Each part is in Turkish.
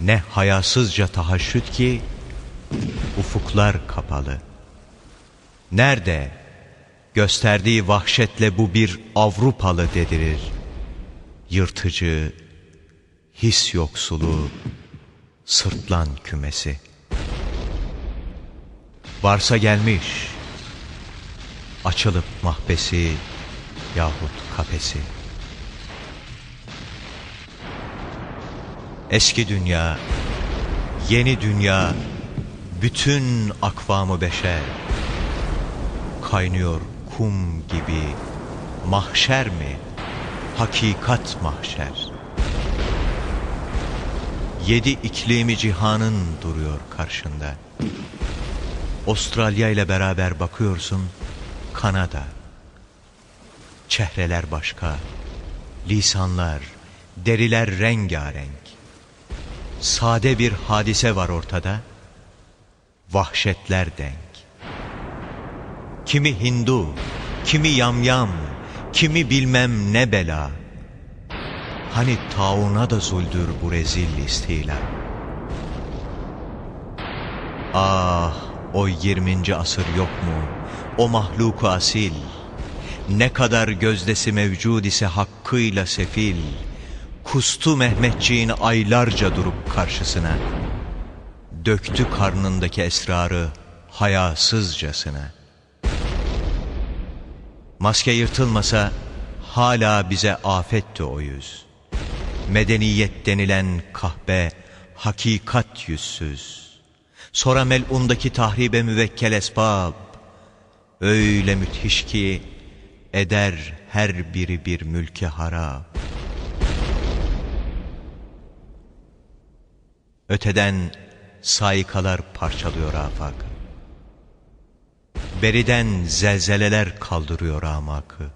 Ne hayasızca tahaşüt ki ufuklar kapalı. Nerede gösterdiği vahşetle bu bir Avrupalı dedirir. Yırtıcı, his yoksulu, sırtlan kümesi. Varsa gelmiş, açılıp mahbesi yahut kafesi. Eski dünya, yeni dünya, bütün akvamı beşer. Kaynıyor kum gibi, mahşer mi? Hakikat mahşer. Yedi iklimi cihanın duruyor karşında. Avustralya ile beraber bakıyorsun, Kanada. Çehreler başka, lisanlar, deriler rengarenk. Sade bir hadise var ortada, vahşetler denk. Kimi Hindu, kimi yamyam, kimi bilmem ne bela. Hani tauna da zuldür bu rezil istila. Ah o 20. asır yok mu? O mahluku asil. Ne kadar gözdesi mevcud ise hakkıyla sefil. Kustu Mehmetçiğin aylarca durup karşısına. Döktü karnındaki esrarı hayasızcasına. Maske yırtılmasa hala bize afetti o yüz. Medeniyet denilen kahpe hakikat yüzsüz. Sonra melundaki tahribe müvekkel esbab. Öyle müthiş ki eder her biri bir mülke harap. Öteden saikalar parçalıyor afakı. Beriden zelzeleler kaldırıyor amakı.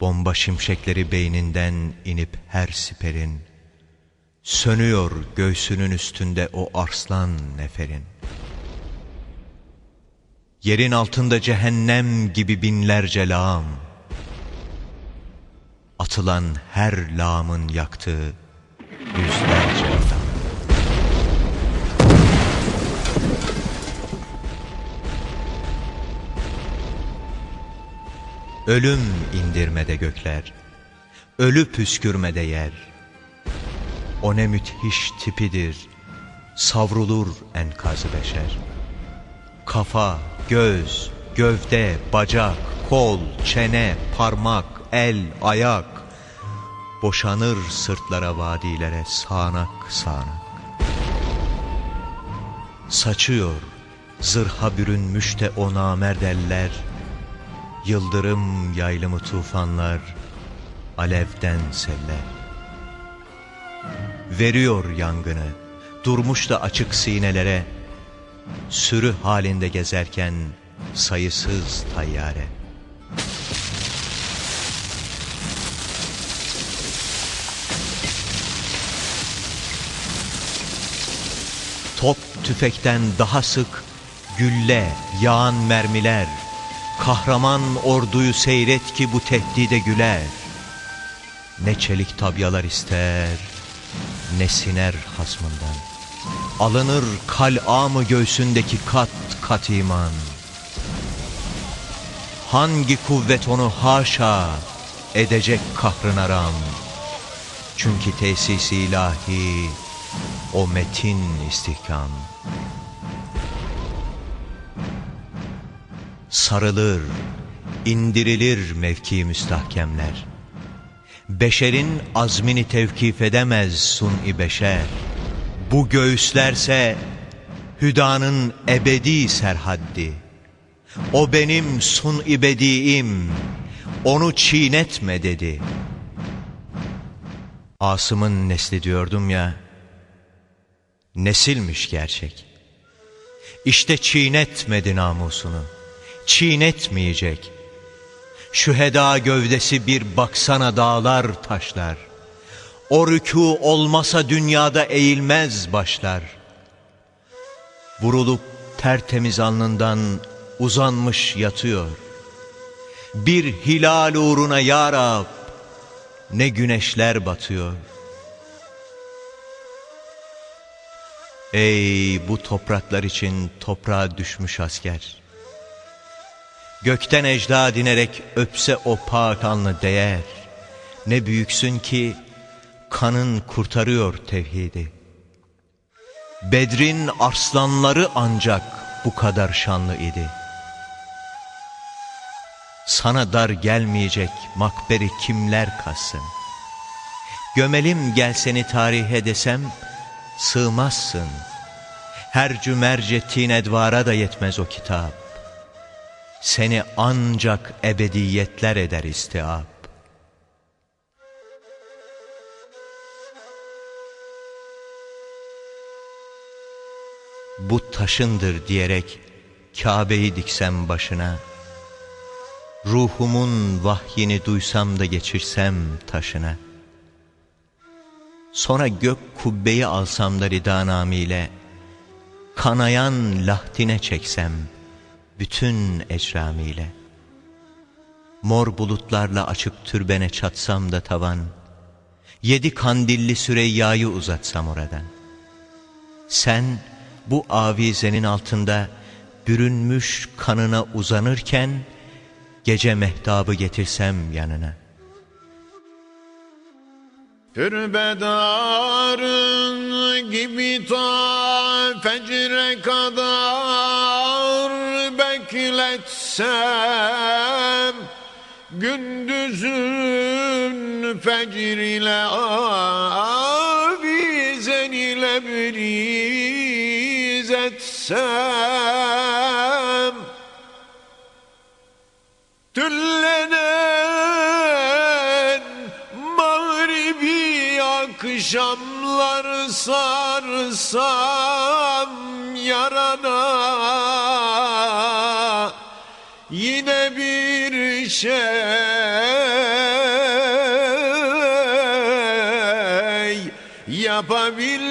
Bomba şimşekleri beyninden inip her siperin, Sönüyor göğsünün üstünde o arslan neferin. Yerin altında cehennem gibi binlerce lağım, Atılan her lağımın yaktığı yüzlerce Ölüm indirmede gökler, ölü püskürmede yer. O ne müthiş tipidir, savrulur enkazı beşer. Kafa, göz, gövde, bacak, kol, çene, parmak, el, ayak. Boşanır sırtlara vadilere sağanak sağanak. Saçıyor, zırha bürünmüş de o namerd eller, Yıldırım yaylımı tufanlar, alevden seller. Veriyor yangını, durmuş da açık sinelere, sürü halinde gezerken sayısız tayyare. Top tüfekten daha sık gülle, yağan mermiler, Kahraman orduyu seyret ki bu tehdide güler. Ne çelik tabyalar ister, ne siner hasmından. Alınır kal'amı göğsündeki kat kat iman. Hangi kuvvet onu haşa edecek kahrına ram. Çünkü tesis ilahi o metin istihkam. Sarılır, indirilir mevki müstahkemler. Beşerin azmini tevkif edemez sun-i beşer. Bu göğüslerse hüdanın ebedi serhaddi. O benim sun-i bediim, onu çiğnetme dedi. Asım'ın nesli diyordum ya, Nesilmiş gerçek. İşte çiğnetmedi namusunu. Çiğnetmeyecek. Şüheda gövdesi bir baksana dağlar taşlar. O rükû olmasa dünyada eğilmez başlar. Vurulup tertemiz alnından uzanmış yatıyor. Bir hilal uğruna ya Rab, ne güneşler batıyor. Ey bu topraklar için toprağa düşmüş asker. Gökten ecda dinerek öpse o pak alnı değer. Ne büyüksün ki kanın kurtarıyor tevhidi. Bedrin arslanları ancak bu kadar şanlı idi. Sana dar gelmeyecek makberi kimler kassın? Gömelim gel seni tarihe desem sığmazsın. Her cümercettiğin edvara da yetmez o kitap. Seni ancak ebediyetler eder istiab. Bu taşındır diyerek Kabe'yi diksem başına, Ruhumun vahyini duysam da geçirsem taşına, Sonra gök kubbeyi alsam da ridanamiyle, Kanayan lahtine çeksem, bütün ecramiyle. Mor bulutlarla açıp türbene çatsam da tavan, Yedi kandilli Süreyya'yı uzatsam oradan. Sen bu avizenin altında bürünmüş kanına uzanırken, Gece mehtabı getirsem yanına. Türbedarın gibi ta fecre kadar bekletsem Gündüzün fecr ile avizen ile biriz etsem. Tüllenen mağribi akşamlar sarsam yarana Yine bir şey yapabildim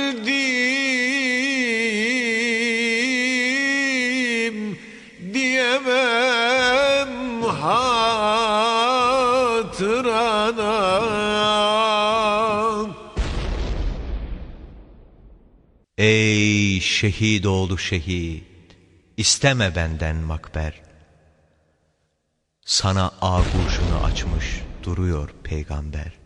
diyemem hatırana. Ey şehit oğlu şehit, isteme benden makber. Sana ağuşunu açmış duruyor peygamber.